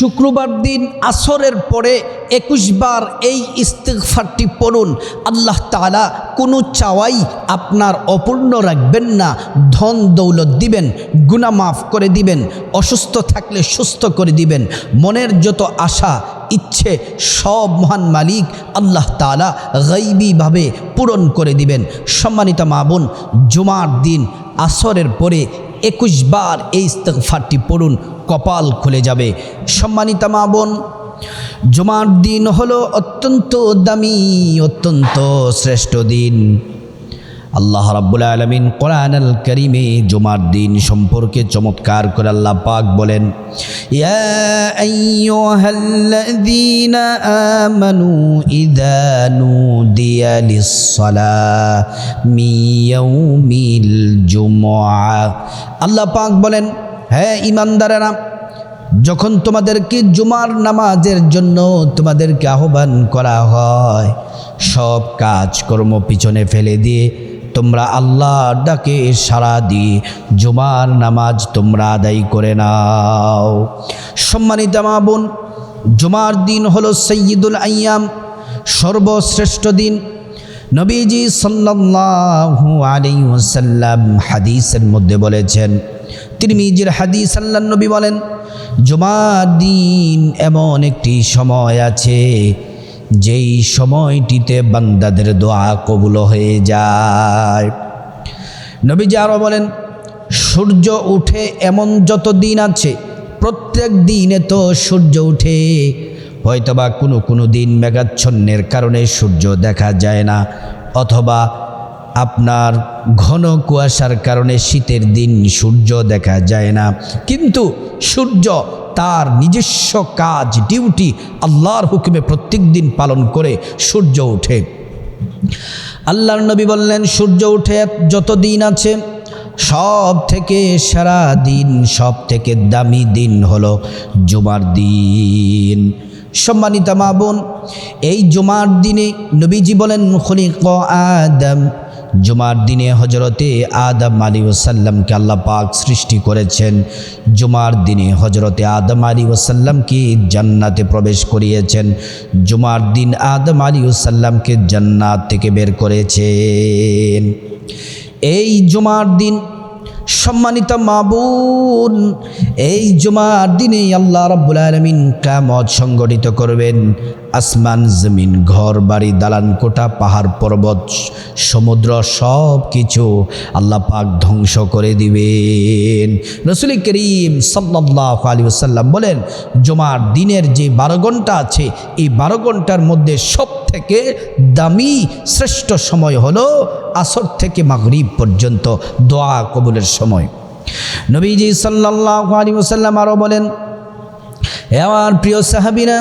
শুক্রবার দিন আসরের পরে একুশ বার এই ইস্তেকফারটি পড়ুন। আল্লাহ তালা কোনো চাওয়াই আপনার অপূর্ণ রাখবেন না। ধন দৌলত দিবেন গুণা মাফ করে দিবেন, অসুস্থ থাকলে সুস্থ করে দিবেন। মনের যত আশা, ইচ্ছে, সব মহান মালিক আল্লাহ তালা গাইবীভাবে পূরণ করে দিবেন। সম্মানিত মা বোন, জুমার দিন আসরের পরে একুশ বার এই ইস্তেকফারটি পড়ুন, কপাল খুলে যাবে। সম্মানিত মা বোন, জুমার দিন হলো অত্যন্ত দামি, অত্যন্ত শ্রেষ্ঠ দিন। আল্লাহ রাব্বুল আলমিন কোরআন আল করিমে জুমার দিন সম্পর্কে চমৎকার করে আল্লাহ পাক বলেন আমানু আল্লাহ পাক বলেন হ্যাঁ ইমানদারেরা যখন তোমাদেরকে জুমার নামাজের জন্য তোমাদেরকে আহ্বান করা হয়, সব কাজকর্ম পিছনে ফেলে দিয়ে তোমরা আল্লাহর ডাকে সারা দিয়ে জুমার নামাজ তোমরা আদায় করে নাও। সম্মানিত মা বোন, জুমার দিন হলো সৈয়দুল আয়াম, সর্বশ্রেষ্ঠ দিন। নবীজি সাল্লাল্লাহু আলাইহি হাদিসের মধ্যে বলেছেন, তিরমিজির হাদিস আল্লাহ নবী বলেন, জুমার দিন এমন একটি সময় আছে যেই সময়টিতে বান্দাদের দোয়া কবুল হয়ে যায়। নবীজি আরও বলেন, সূর্য উঠে এমন যত দিন আছে, প্রত্যেক দিনে তো সূর্য উঠে। হয়তোবা কোনো কোনো দিন মেঘাচ্ছন্নের কারণে সূর্য দেখা যায় না, অথবা আপনার ঘন কুয়াশার কারণে শীতের দিন সূর্য দেখা যায় না। কিন্তু সূর্য তার নিজস্ব কাজ ডিউটি আল্লাহর হুকুমে প্রত্যেক দিন পালন করে সূর্য ওঠে। আল্লাহর নবী বললেন, সূর্য উঠে যত দিন আছে সব থেকে সারা দিন সব থেকে দামি দিন হলো জুমার দিন। সম্মানিতা মা বোন, এই জুমার দিনে নবীজি বলেন, খলিক আদম জুমার দিনে হজরতে আদম আলী ওসাল্লামকে আল্লাহ পাক সৃষ্টি করেছেন। জুমার দিনে হজরতে আদম আলী ওসাল্লামকে জান্নাতে প্রবেশ করিয়েছেন। জুমার দিন আদম আলী ওসাল্লামকে জান্নাত থেকে বের করেছেন। এই জুমার দিন সম্মানিত মাবুন এই জুমার দিনে আল্লাহ রাব্বুল আলমিন কামত সংগঠিত করবেন। আসমান, জমিন, ঘর, বাড়ি, দালান কোটা পাহাড়, পর্বত, সমুদ্র সব কিছু আল্লাহ পাক ধ্বংস করে দিবেন। রসুল করিম সাল্লাহ আলী সাল্লাম বলেন, জুমার দিনের যে বারো ঘণ্টা আছে, এই বারো ঘণ্টার মধ্যে সব থেকে দামি, শ্রেষ্ঠ সময় হলো আসর থেকে মাগরিব পর্যন্ত দোয়া কবুলের সময়। নবীজি সাল্লাহ আলী ওসাল্লাম আরও বলেন আমার প্রিয় সাহাবিরা,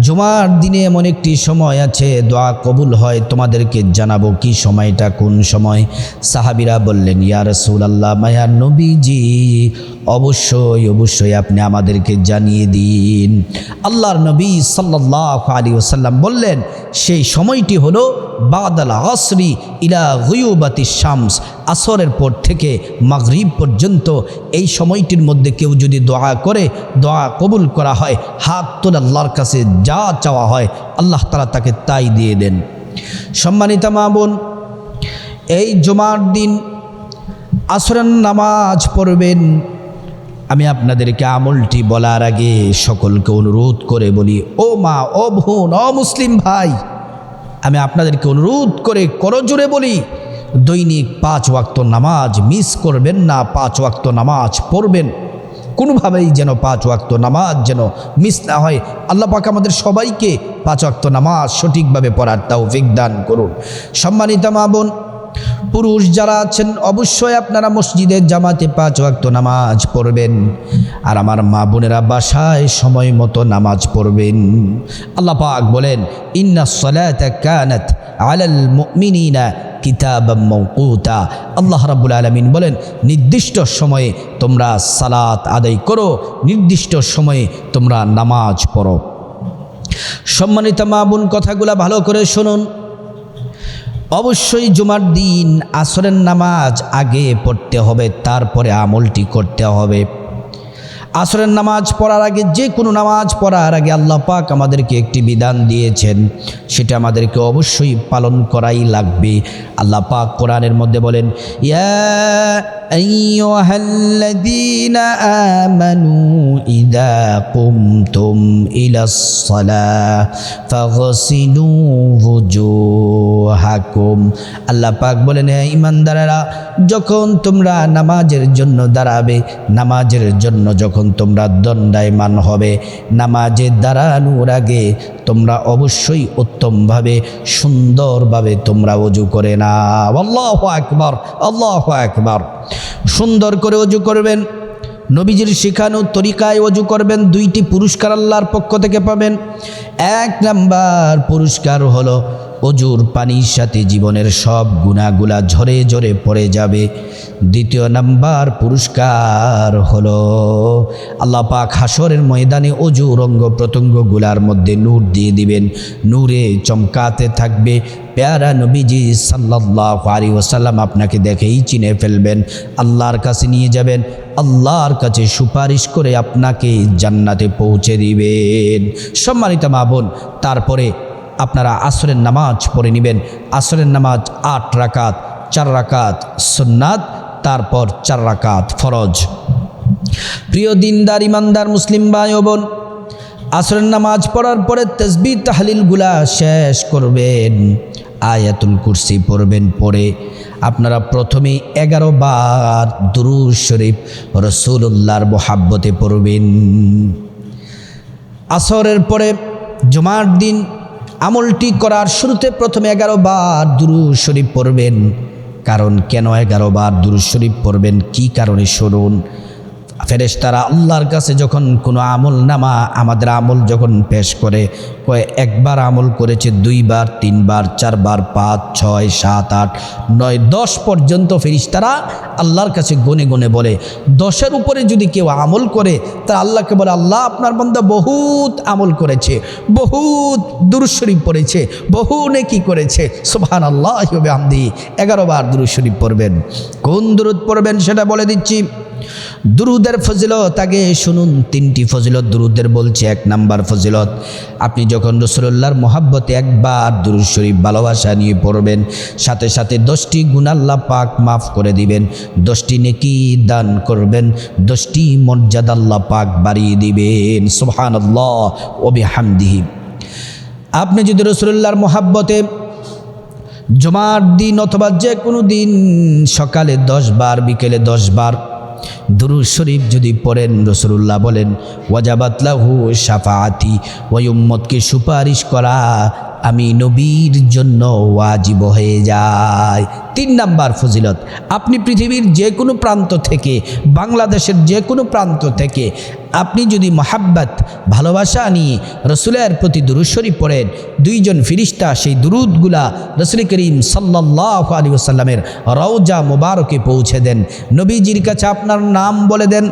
জুমার দিনে এমন একটি সময় আছে, দোয়া কবুল হয়, তোমাদেরকে জানাব কি সময়টা, কোন সময়? সাহাবিরা বললেন, ইয়া রসুল আল্লাহ মায়া নবীজি, অবশ্যই অবশ্যই আপনি আমাদেরকে জানিয়ে দিন। আল্লাহর নবী সাল্লাহ আলী ওসাল্লাম বললেন, সেই সময়টি হলো বাদাল আসরি ইলা গুয়ুবাতি শামস, আসরের পর থেকে মাগরিব পর্যন্ত এই সময়টির মধ্যে কেউ যদি দোয়া করে, দোয়া কবুল করা হয়, হাত তোলে আল্লাহর কাছে যা চাওয়া হয়, আল্লাহ তালা তাকে তাই দিয়ে দেন। সম্মানিতা মা বোন, এই জমার দিন আসরের নামাজ পড়বেন। আমি আপনাদেরকে আমলটি বলার আগে সকলকে অনুরোধ করে বলি, ও মা, ও বোন, ও মুসলিম ভাই আমি আপনাদেরকে অনুরোধ করে করজোরে বলি, দৈনিক পাঁচ ওয়াক্ত নামাজ মিস করবেন না, পাঁচ ওয়াক্ত নামাজ পড়বেন। কোনোভাবেই যেন পাঁচ ওয়াক্ত নামাজ যেন মিস না হয়। আল্লাহ পাক আমাদের সবাইকে পাঁচ ওয়াক্ত নামাজ সঠিকভাবে পড়ার তাও দান করুন। সম্মানিত মা বোন পুরুষ যারা আছেন, অবশ্যই আপনারা মসজিদের জামাতে পাঁচ ওয়াক্ত নামাজ পড়বেন। আর আমার মা বোনেরা বাসায় সময় মতো নামাজ পড়বেন। আল্লাহ পাক বলেন, ইন্না সলাতা মৌকুতা আল্লাহ রাব্বুল আলমিন বলেন, নির্দিষ্ট সময়ে তোমরা সালাত আদায় করো, নির্দিষ্ট সময়ে তোমরা নামাজ পড়ো। সম্মানিত মা বোন, কথাগুলা ভালো করে শুনুন। অবশ্যই জুমার দিন, আসরের নামাজ আগে পড়তে হবে, তারপরে আমলটি করতে হবে। আসরের নামাজ পড়ার আগে, যে কোনো নামাজ পড়ার আগে আল্লাহ পাক আমাদেরকে একটি বিধান দিয়েছেন। সেটা আমাদেরকে অবশ্যই পালন করাই লাগবে। আল্লাহ পাক কোরআনের মধ্যে বলেন আমানু ওয়ুজুহাকুম আল্লাহ পাক বলেন, হে যখন তোমরা নামাজের জন্য দাঁড়াবে, নামাজের জন্য যখন তোমরা দণ্ডায়মান হবে, নামাজে দাঁড়ানোর আগে তোমরা অবশ্যই উত্তমভাবে, সুন্দরভাবে তোমরা অজু করে না আল্লাহ একবার আল্লাহ একবার সুন্দর করে অজু করবেন। নবীজির শিখানো তরিকায় অজু করবেন। দুইটি পুরস্কার আল্লাহর পক্ষ থেকে পাবেন। এক নাম্বার পুরস্কার হলো অজুর পানির সাথে জীবনের সব গুণাগুলা ঝরে ঝরে পড়ে যাবে। দ্বিতীয় নাম্বার পুরস্কার হলো আল্লাহ পাক হাসরের ময়দানে অজুর অঙ্গ প্রত্যঙ্গগুলার মধ্যে নূর দিয়ে দিবেন। নূরে চমকাতে থাকবে। পেয়ারা নবীজি সাল্লাহ আলী ওসাল্লাম আপনাকে দেখেই চিনে ফেলবেন। আল্লাহর কাছে নিয়ে যাবেন। আল্লাহর কাছে সুপারিশ করে আপনাকে জান্নাতে পৌঁছে দিবেন। সম্মানিত মা বোন, তারপরে আপনারা আসরের নামাজ পড়ে নেবেন। আসরের নামাজ আট রাকাত, চার রাকাত সুন্নাত, তারপর চার রাকাত ফরজ। প্রিয় দিনদার, ইমানদার মুসলিম ভাই বোন, আসরের নামাজ পড়ার পরে তসবি তাহলিলগুলা শেষ করবেন, আয়াতুল কুরসি পড়বেন পড়ে। আপনারা প্রথমে এগারো বার দুরুজ শরীফ রসুল্লাহর মোহাব্বতে পড়বেন। আসরের পরে জমার দিন আমলটি করার শুরুতে প্রথমে এগারো বার দুরু শরীফ পড়বেন। কারণ কেন এগারো বার দুরু শরীফ পড়বেন? কি কারণে? শুনুন। ফেরেশতারা আল্লাহর কাছে যখন কোনো আমল নামা, আমাদের আমল যখন পেশ করে, কয়, একবার আমল করেছে, দুইবার, তিনবার, চারবার, পাঁচ, ছয়, সাত, আট, নয়, দশ পর্যন্ত ফেরিস্তারা আল্লাহর কাছে গনে গনে বলে, দশের উপরে যদি কেউ আমল করে, তা আল্লাহকে বলে, আল্লাহ আপনার বন্ধা বহুত আমল করেছে, বহুত দুরুশরীফ পড়েছে, বহু নেকি করেছে সুবহান আল্লাহ আমদি এগারো বার দুরুশরীফ পড়বেন। কোন দুরুদ পড়বেন সেটা বলে দিচ্ছি। দুরুদের ফজিলত, আগে শুনুন তিনটি ফজিলত, দুরুদের বলছে এক নাম্বার ফজিলত, আপনি যখন রসুল্লাহর মোহাব্বতে একবার দুরুদ শরীফ ভালোবাসা নিয়ে পড়বেন, সাথে সাথে দশটি গুণাল্লাহ পাক মাফ করে দিবেন, দশটি নেকি দান করবেন, দশটি মর্যাদাল্লাহ পাক বাড়িয়ে দিবেন সুহান আল্লাহ ওবি হামদিহি আপনি যদি রসুল্লাহর মোহাব্বতে জমার দিন অথবা যে কোনো দিন সকালে দশ বার, বিকেলে দশ বার দুরুদ শরীফ যদি পড়েন রসুল্লাহ বলেন ওয়াজাবাতলাহু সাফাআতি ওয়ুম্মতকে সুপারিশ করা আমি নবীর জন্য ওয়াজিব হয়ে যায় তিন নাম্বার ফজিলত, আপনি পৃথিবীর যে কোনো প্রান্ত থেকে, বাংলাদেশের যে কোনো প্রান্ত থেকে, আপনি যদি মহাব্বাত, ভালোবাসা নিয়ে রসুলের প্রতি দুরুশ্বরী পড়েন, দুইজন ফিরিস্তা সেই দুরুদগুলা রসুল করিম সাল্লাহ আলী আসাল্লামের রওজা মোবারকে পৌঁছে দেন। নবীজির কাছে আপনার নাম বলে দেন।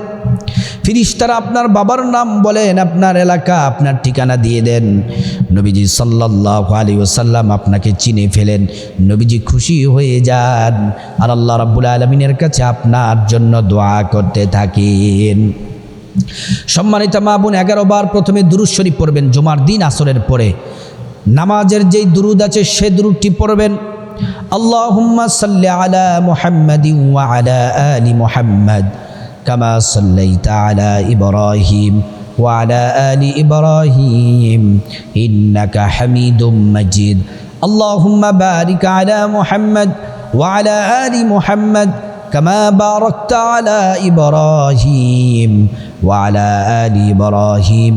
ফিরিস্তারা আপনার বাবার নাম বলেন, আপনার এলাকা, আপনার ঠিকানা দিয়ে দেন। নবীজি সাল্লাহ আলী ওসাল্লাম আপনাকে চিনে ফেলেন। নবীজি খুশি হয়ে যান। আর আল্লাহ রাব্বুল আলমিনের কাছে আপনার জন্য দোয়া করতে থাকেন। সম্মানিত মা বোন, এগারো বার প্রথমে দুরুদ শরীফ পড়বেন, জুমার দিন আসরের পরে। নামাজের যেই দুরুদ আছে, সে দুরুদটি পড়বেন। আল্লাহুম্মা সাল্লি আলা মুহাম্মাদিন ওয়া আলা আলি মুহাম্মাদ। কামা সাল্লাইতা আলা ইব্রাহিম وعلى آل إبراهيم إنك حميد مجيد اللهم بارك على محمد وعلى آل محمد كما باركت على إبراهيم وعلى آل إبراهيم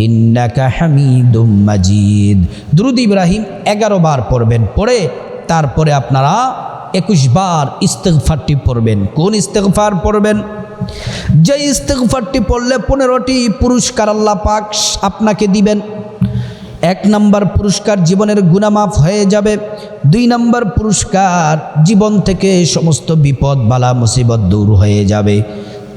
إنك حميد مجيد درود إبراهيم এগারো বার পড়বেন পড়ে তারপরে আপনারা একুশ বার ইস্তেগফারটি পড়বেন কোন ইস্তেগফার পড়বেন যে ইস্তেকফারটি পড়লে পনেরোটি পুরস্কার আল্লাহ পাক আপনাকে দিবেন। এক নম্বর পুরস্কার জীবনের গুণামাফ হয়ে যাবে। দুই নম্বর পুরস্কার জীবন থেকে সমস্ত বিপদ, বালা, মুসিবত দূর হয়ে যাবে।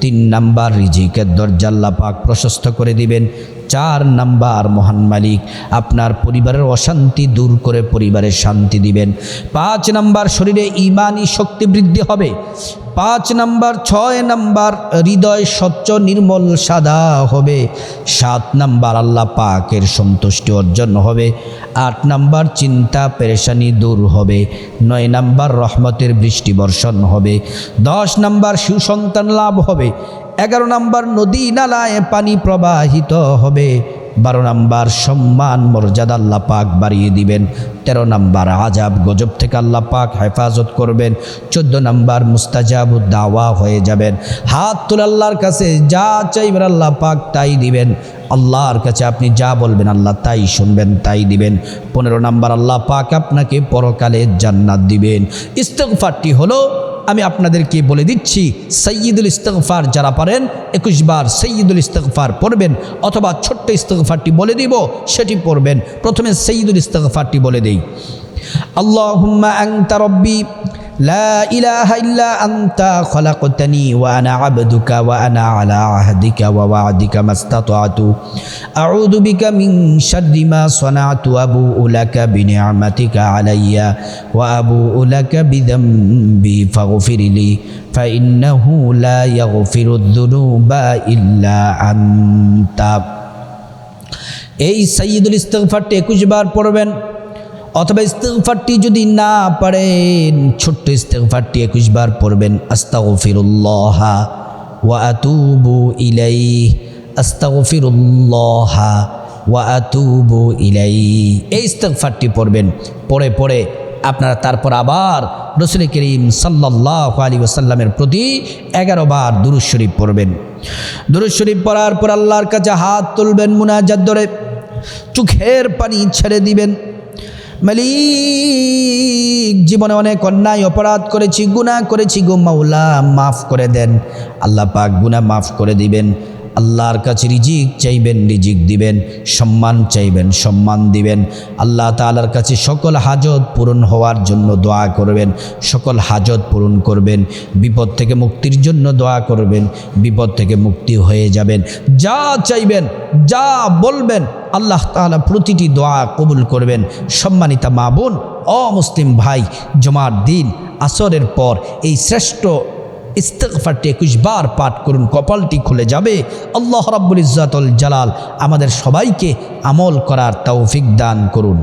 তিন নাম্বার রিজিকের দরজাল্লা পাক প্রশস্ত করে দিবেন। চার নাম্বার মহান মালিক। আপনার পরিবারের অশান্তি দূর করে পরিবারের শান্তি দিবেন। পাঁচ নাম্বার শরীরে ইমানি শক্তি বৃদ্ধি হবে। পাঁচ নাম্বার, ছয় নাম্বার হৃদয় স্বচ্ছ, নির্মল, সাদা হবে। সাত নাম্বার আল্লাহ পাকের সন্তুষ্টি অর্জন হবে। আট নাম্বার চিন্তা পেরেশানি দূর হবে। নয় নাম্বার রহমতের বৃষ্টি বর্ষণ হবে। দশ নাম্বার সুসন্তান লাভ হবে। এগারো নাম্বার নদী নালায় পানি প্রবাহিত হবে। বারো নাম্বার সম্মান মর্যাদা আল্লাহ পাক বাড়িয়ে দিবেন। তেরো নাম্বার আজাব গজব থেকে আল্লাহ পাক হেফাজত করবেন। চোদ্দ নাম্বার মুস্তাজাবু দাওয়া হয়ে যাবেন। হাত তুলে আল্লাহর কাছে যা চাইবেন আল্লাহ পাক তাই দিবেন। আল্লাহর কাছে আপনি যা বলবেন আল্লাহ তাই শুনবেন, তাই দিবেন। পনেরো নাম্বার আল্লাহ পাক আপনাকে পরকালে জান্নাত দিবেন। ইস্তফারটি হলো আমি আপনাদেরকে বলে দিচ্ছি সৈয়দুল ইস্তফার যারা পারেন একুশবার সৈয়দুল ইস্তফার পড়বেন, অথবা ছোট্ট ইস্তফারটি বলে দিব, সেটি পড়বেন। প্রথমে সৈয়দুল ইস্তফারটি বলে দিই। আল্লাহুম্মা আনতা রব্বি লা ইলাহা ইল্লা আনতা খলাকতানি ওয়া আনা আবদুকা ওয়া আনা আলা আহদিকা ওয়া ওয়া'দিকা মাস্তাতাতু আউযু বিকা মিন শাররি মা সানাতু আবুউ লাকা বিনি'মাতিকা আলাইয়া ওয়া আবুউ লাকা বিযামবি ফাগফিরলি فإنه لا يغفر الذنوب إلا أنت এই সাইয়দুল ইস্তেগফারটি একুশ বার পড়বেন অথবা ইস্তেগফারটি যদি না পারেন, ছোট্ট ইস্তেগফারটি একুশ বার পড়বেন। আস্তাগফিরুল্লাহ আস্তাগফিরুল্লাহ ওয়া ইলাইহি। এই ইস্তেগফারটি পড়বেন, পড়ে পড়ে আপনারা তারপর আবার রসুল করিম সাল্লাহ আলী ওসাল্লামের প্রতি এগারো বার দুরুজ শরীফ পড়বেন। দুরুজ শরীফ পড়ার পর আল্লাহর কাছে হাত তুলবেন, মুনাজাত ধরে চোখের পানি ছেড়ে দিবেন। মালিক, জীবনে অনেক অন্যায়, অপরাধ করেছি গুণা করেছি গো মাওলা, মাফ করে দেন। আল্লাহ পাক গুণা মাফ করে দিবেন। আল্লাহর কাছে রিজিক চাইবেন, রিজিক দিবেন, সম্মান চাইবেন, সম্মান দিবেন। আল্লাহ তালার কাছে সকল হাজত পূরণ হওয়ার জন্য দোয়া করবেন, সকল হাজত পূরণ করবেন। বিপদ থেকে মুক্তির জন্য দোয়া করবেন, বিপদ থেকে মুক্তি হয়ে যাবেন। যা চাইবেন, যা বলবেন, আল্লাহ তালা প্রতিটি দোয়া কবুল করবেন। সম্মানিতা মা বোন, অমুসলিম ভাই, জমার দিন, আসরের পর এই শ্রেষ্ঠ ইস্তেকফারটি একুশ বার পাঠ করুন, কপালটি খুলে যাবে। আল্লাহ রাব্বুল ইজাতল জালাল আমাদের সবাইকে আমল করার তৌফিক দান করুন।